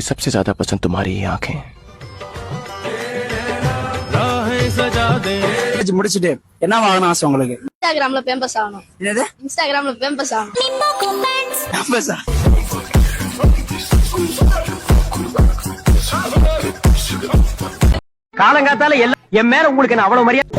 मुझे सबसे ज्यादा पसंद तुम्हारी ये आंखें காலேஜ் முடிச்சுட்டு என்ன வாங்கணும் ஆசை உங்களுக்கு இன்ஸ்டாகிராம்ல ஃபேமஸ் ஆகணும் என்னது இன்ஸ்டாகிராம்ல ஃபேமஸ் ஆகணும் நம்பசா காலங்காத்தால எல்லாம் என் மேல உங்களுக்கு என்ன அவ்வளவு மரியாதை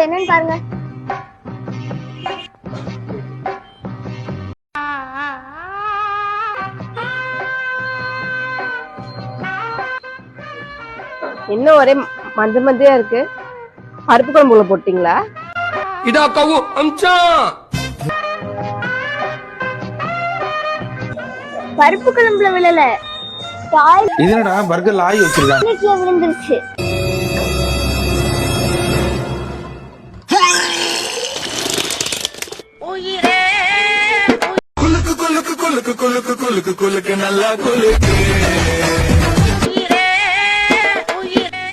மாட்டேங்குது என்னன்னு பாருங்க. என்ன ஒரே மஞ்ச மஞ்சையா இருக்கு. பருப்பு குழம்புல போட்டீங்களா? இதா கவு அம்சா. பருப்பு குழம்புல விழல. இது என்னடா பர்கர் ஆகி வச்சிருக்காங்க விழுந்துருச்சு.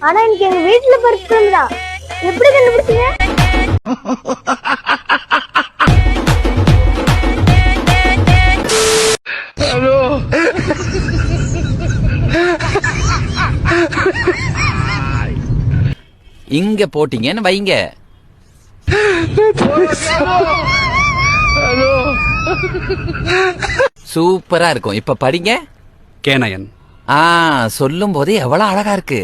ஆனா இன்னைக்கு எங்க வீட்டுல பருப்பு குழம்பு தான் எப்படி கண்டுபிடிச்சீங்க? இங்க போட்டீங்கன்னு வைங்க. சூப்பரா இருக்கும். இப்ப படிங்க. கேனயன் ஆ சொல்லும் போதே எவ்வளவு அழகா இருக்கு.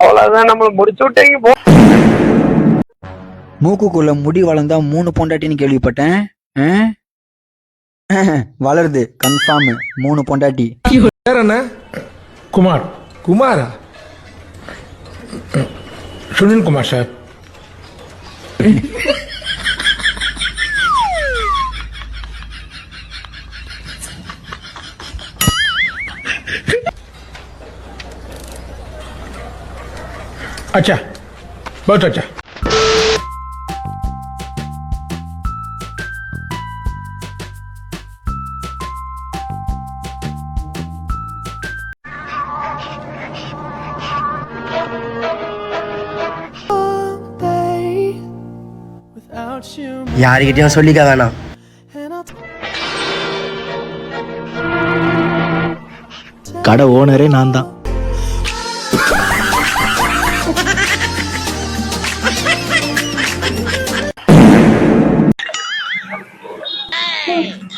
அவ்வளவுதான் நம்மள முடிச்சு விட்டீங்க போ மூக்குக்குள்ள முடி வளர்ந்தா மூணு பொண்டாட்டின்னு கேள்விப்பட்டேன்? வளருது. கன்ஃபார்ம் மூணு பொண்டாட்டி. பேர் என்ன? Kumar. Kumara. Sunil Kumar, sir. acha. Acha. யாருக்கிட்டயும் சொல்லிக்க வேணாம். கடை ஓனரே நான் தான்.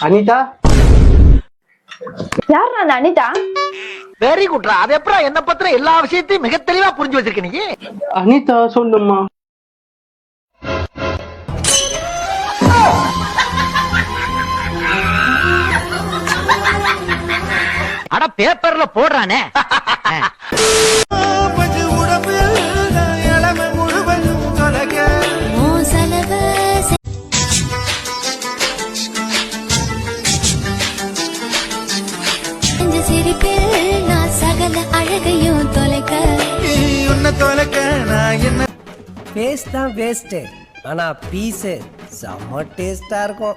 அனிதா? யார் அந்த அனிதா? வெரி குட்ரா அது என்ன பத்திர எல்லா விஷயத்தையும் மிக தெளிவா புரிஞ்சு வச்சிருக்க நீ? அனிதா சொல்லுமா பேப்பர்ல போடுறானே. சிரிப்பில் நான் சகல அழகையும் தொலைக்க பேஸ்ட் தான் வேஸ்ட் ஆனா பீஸ் செம்ம டேஸ்டா இருக்கும்.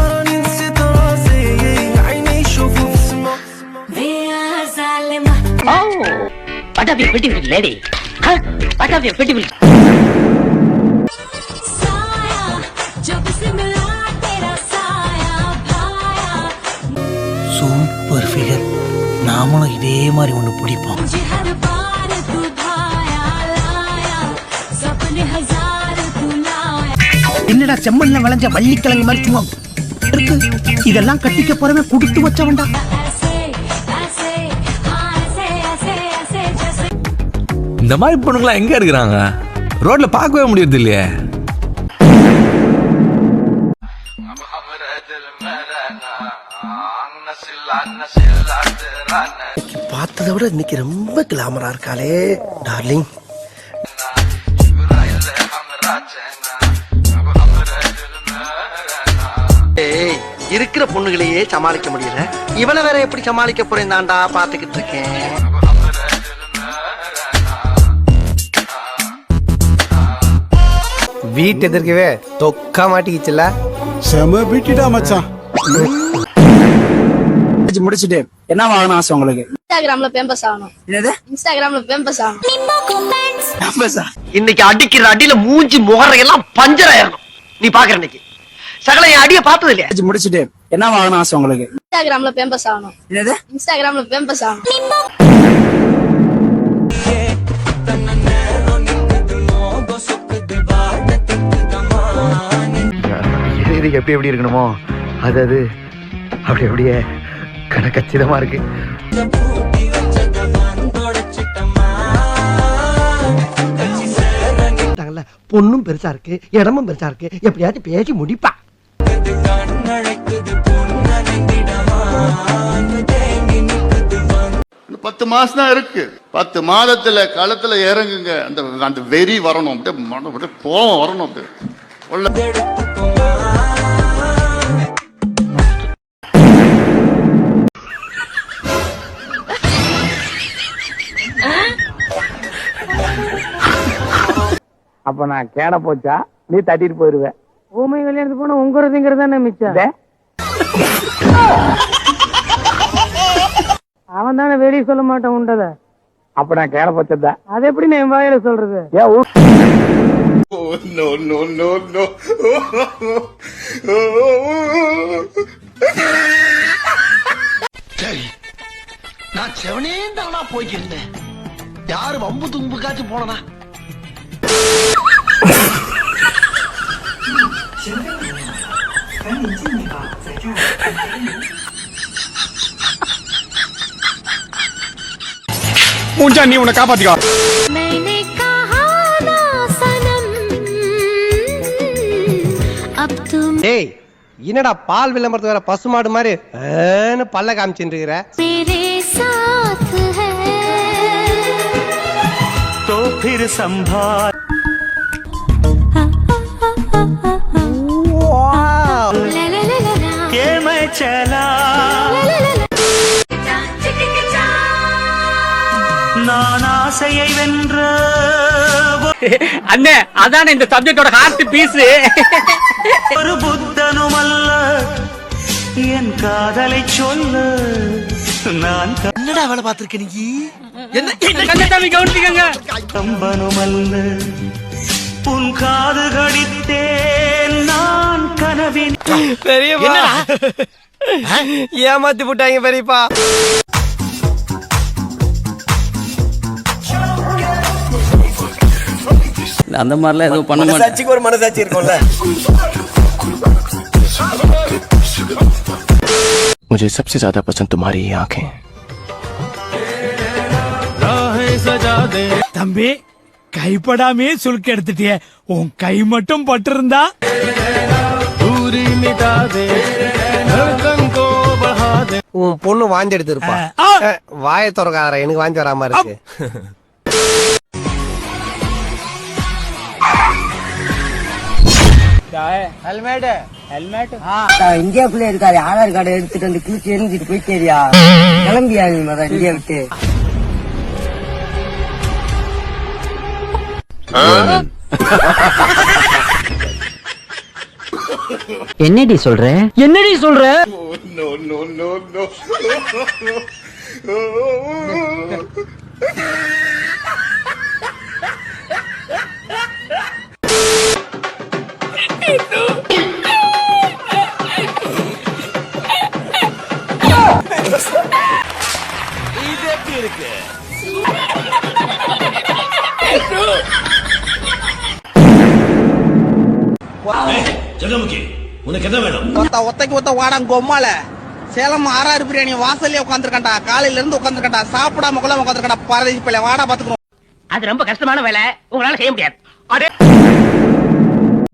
What are you beautiful lady? Huh? What are you beautiful? Super figure நாமளும் இதே மாதிரி ஒண்ணு பிடிப்போம். என்னடா செம்மண்ல விளைஞ்ச வள்ளிக்கிழங்கு மாதிரி சும்மா இருக்கு? இதெல்லாம் கட்டிக்க போறவன் குடுத்து வச்சவன்டா. இந்த மாதிரி பொண்ணுங்களாம் எங்கே இருக்கிறாங்க? ரோட்ல பார்க்கவே முடியறது இல்லையே பார்த்ததை விட இன்னைக்கு ரொம்ப கிளாமரா இருக்காளே டார்லிங் இருக்கிற பொண்ணுகளையே சமாளிக்க முடியல. இவளை வேற எப்படி சமாளிக்க போறேன் தாண்டா பாத்துக்கிட்டு இருக்கேன். வீட்டு எதிர்க்கவே தொக்கா மாட்டிக்கிச்சுல செம பீட்டிடா மச்சான். முடிச்சுட்டு. என்ன வாங்கணும் ஆசை உங்களுக்கு? இன்ஸ்டாகிராம்ல பேம்பஸ் ஆகணும். என்னது? இன்ஸ்டாகிராம்ல பேம்பஸ் ஆகணும். பேம்பஸா இன்னைக்கு அடிக்கிற அடியில மூஞ்சி முகரையெல்லாம் பஞ்சர் ஆயிரணும். நீ பாக்குற இன்னைக்கு. சகல என் அடிய பார்த்தது இல்லையா? முடிச்சுட்டு. என்ன வாங்கணும் ஆசை உங்களுக்கு? இன்ஸ்டாகிராம்ல பேம்பஸ் ஆகணும். என்னது? இன்ஸ்டாகிராம்ல பேம்பஸ் ஆகணும். இதுக்கு எப்படி எப்படி இருக்கணுமோ அது அது அப்படி அப்படியே கணக்கச்சிதமா இருக்கு. பொண்ணும் பெருசா இருக்கு இடமும் பெருசா இருக்கு. எப்படியாச்சும் பேசி முடிப்பா. பத்து மாசம் தான் இருக்கு. பத்து மாதத்துல களத்துல இறங்குங்க. அந்த அந்த வெறி வரணும். அப்படியே மன- அப்படியே கோவம் வரணும் அப்படியே. உள்ள அப்ப நான் கேட போச்சா? நீ தட்டிட்டு போயிருவேன் ஊமை கல்யாணத்துக்கு போனா உங்குறதுங்கிறது தானே மிச்சம். அவன் தானே வெளியே சொல்ல மாட்டான் உண்டத. அப்ப நான் கேட போச்சதா? அது எப்படி நான் என் வாயில சொல்றது? ஏன் ஊ- no no no no சரி நான் செவனே தானா போய்க்கிருந்தேன். யாரு வம்பு தும்புக்காச்சும் போனா மூஞ்சா நீ உன்னை காப்பாத்திக்கோ. டேய் என்னடா பால் விளம்பரத்து வேற பசுமாடு மாதிரி ஏன்னு பல்ல காமிச்சுட்டு இருக்கிற அண்ணே அதானே இந்த சப்ஜெக்டோட ஹார்ட் பீஸ் ஒரு புத்தனும் அல்ல என் காதலை சொல்ல நான் என்னடா வேலை பார்த்திருக்க நீ? என்ன கண்ணசாமி கவனிச்சுக்கங்க. கம்பனும் அல்ல உன் காது கடித்தேன் நான் கனவின் பெரியப்பா. ஏமாத்தி போட்டாங்க பெரியப்பா. அந்த மாதிரிலாம் எதுவும் பண்ண மாட்டேன் மனசாட்சிக்கு ஒரு மனசாட்சி இருக்கும்ல मुझे सबसे ज्यादा पसंद तुम्हारी ये आंखें தம்பி கைப்படாமே சுருக்க எடுத்துட்டிய உன் கை மட்டும் பட்டிருந்தா உன் பொண்ணு வாந்தி எடுத்திருப்பா ஆ. அஹ், வாயை திறக்காத எனக்கு வாந்தி வராம இருக்கு இந்தியாக்குள்ள இருக்காரு ஆதார் கார்டு எடுத்துட்டு வந்து கிழிச்சு எரிஞ்சிட்டு போயிட்டேரியா கிளம்பியா நீ மத இந்தியா விட்டு? என்னடி சொல்ற? என்னடி சொல்ற? no no no no ஒத்த ஒத்தைக்கு ஒத்த வாடாங்க கொம்மால. சேலம் ஆறாறு பிரியாணி வாசல்ல உட்காந்துருக்கா காலையில இருந்து உட்காந்துருக்கா சாப்பிடாம கூட உட்காந்துருக்கா பரதேசி பிள்ளை வாடா பாத்துக்கணும் அது ரொம்ப கஷ்டமான வேலை. உங்களால செய்ய முடியாது. அடே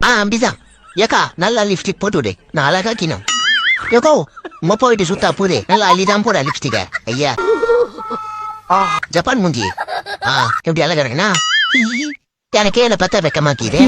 ஆ அம்பிதா. ஏக்கா நல்லா லிப்ஸ்டிக் போட்டு விடு. நான் அழகா கிணும் யோ உம்மா போயிட்டு சுத்தா போதே நல்லா அள்ளிதான் போட லிப்ஸ்டிக்க ஐயா ஜப்பான் மூஞ்சி ஆ எப்படி அழகா இருக்குண்ணா எனக்கு ஏழை பத்த வெக்கமாக்கிது